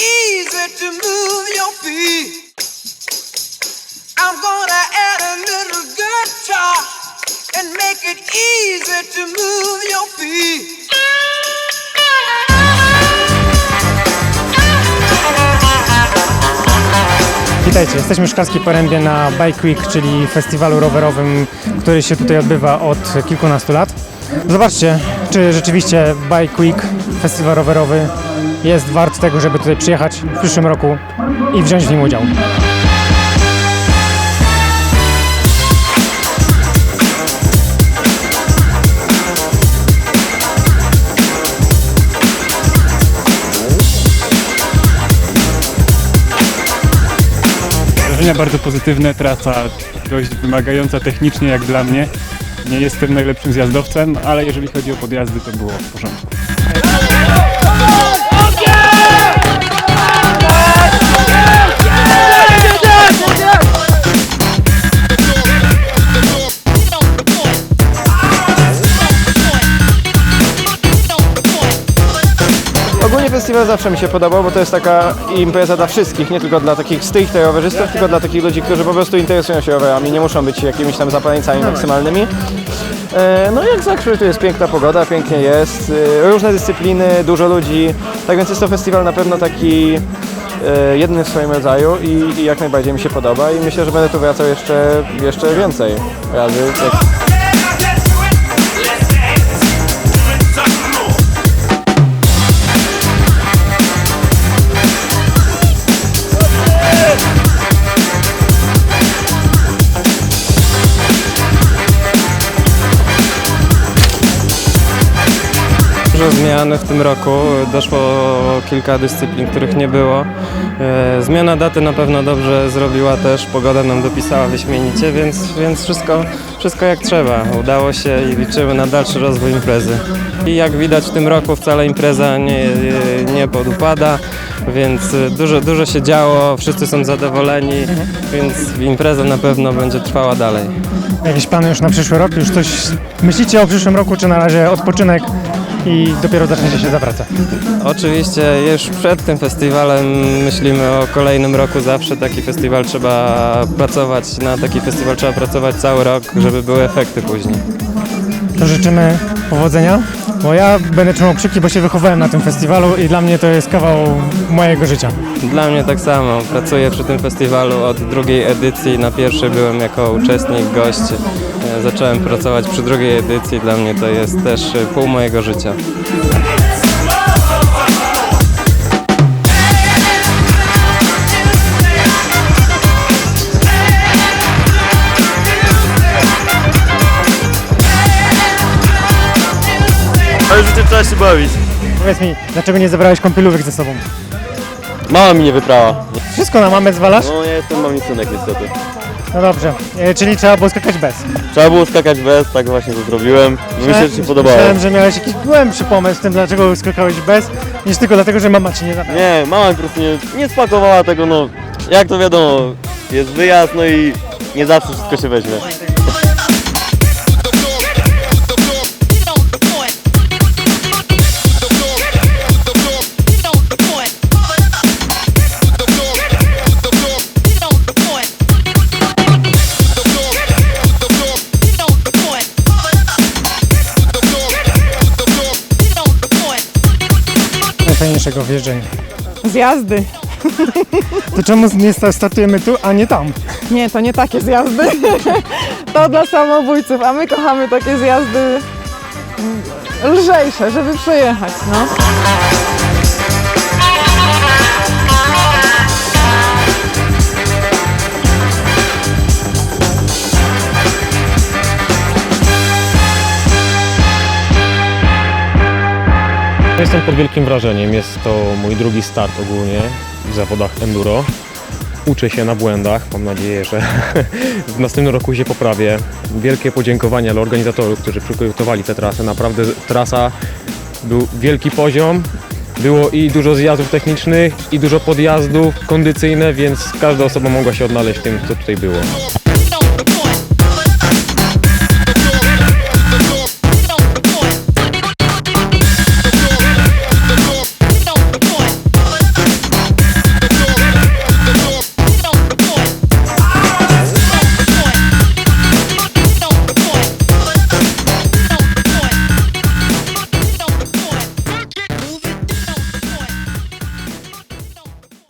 easy to move your feet. I'm gonna make it easy to move your feet. Witajcie, jesteśmy w Szklarskiej Porębie na Bike Week, czyli festiwalu rowerowym, który się tutaj odbywa od kilkunastu lat. Zobaczcie, czy rzeczywiście Bike Week, festiwal rowerowy jest wart tego, żeby tutaj przyjechać w przyszłym roku i wziąć w nim udział. Wrażenia bardzo pozytywne, trasa dość wymagająca technicznie jak dla mnie. Nie jestem najlepszym zjazdowcem, ale jeżeli chodzi o podjazdy, to było w porządku. Festiwal zawsze mi się podobał, bo to jest taka impreza dla wszystkich, nie tylko dla takich stricte rowerzystów, tylko dla takich ludzi, którzy po prostu interesują się rowerami, nie muszą być jakimiś tam zapaleńcami maksymalnymi. E, No jak zawsze tu jest piękna pogoda, pięknie jest, e, różne dyscypliny, dużo ludzi, tak więc jest to festiwal na pewno taki e, jedyny w swoim rodzaju i, i jak najbardziej mi się podoba i myślę, że będę tu wracał jeszcze, jeszcze więcej razy. Dużo zmian w tym roku, doszło kilka dyscyplin, których nie było. E, Zmiana daty na pewno dobrze zrobiła też, pogoda nam dopisała wyśmienicie, więc, więc wszystko, wszystko jak trzeba. Udało się i liczymy na dalszy rozwój imprezy. I jak widać w tym roku wcale impreza nie, nie podupada, więc dużo, dużo się działo, wszyscy są zadowoleni, więc impreza na pewno będzie trwała dalej. Jakieś plany już na przyszły rok? Już coś myślicie o przyszłym roku, czy na razie odpoczynek i dopiero zaczniecie się za pracę? Oczywiście już przed tym festiwalem myślimy o kolejnym roku. Zawsze taki festiwal trzeba pracować, na taki festiwal trzeba pracować cały rok, żeby były efekty później. To życzymy powodzenia, bo ja będę trzymał kciuki, bo się wychowałem na tym festiwalu i dla mnie to jest kawał mojego życia. Dla mnie tak samo. Pracuję przy tym festiwalu od drugiej edycji. Na pierwszej byłem jako uczestnik, gość. Zacząłem pracować przy drugiej edycji. Dla mnie to jest też e, pół mojego życia. Ale życie trzeba się bawić. Powiedz mi, dlaczego nie zabrałeś kąpielówek ze sobą? Mama mi nie wyprała. Wszystko na mamę zwalasz? No ja jestem mamicunek niestety. No dobrze, e, czyli trzeba było skakać bez. Trzeba było skakać bez, tak właśnie to zrobiłem. Myślę, że się podobało. Myślałem, że miałeś jakiś głębszy pomysł w tym, dlaczego skakałeś bez, niż tylko dlatego, że mama ci nie zabrała. Nie, mama po prostu nie, nie spakowała tego, no jak to wiadomo, jest wyjazd, no i nie zawsze wszystko się weźmie. Najfajniejszego w jeżdżeniu. Zjazdy. To czemu nie sta- startujemy tu, a nie tam? Nie, to nie takie zjazdy. To dla samobójców, a my kochamy takie zjazdy lżejsze, żeby przejechać, no. Jestem pod wielkim wrażeniem. Jest to mój drugi start ogólnie w zawodach enduro. uczę się na błędach. Mam nadzieję, że w następnym roku się poprawię. Wielkie podziękowania dla organizatorów, którzy przygotowali tę trasę. Naprawdę trasa był wielki poziom. Było i dużo zjazdów technicznych, i dużo podjazdów kondycyjne, więc każda osoba mogła się odnaleźć w tym, co tutaj było.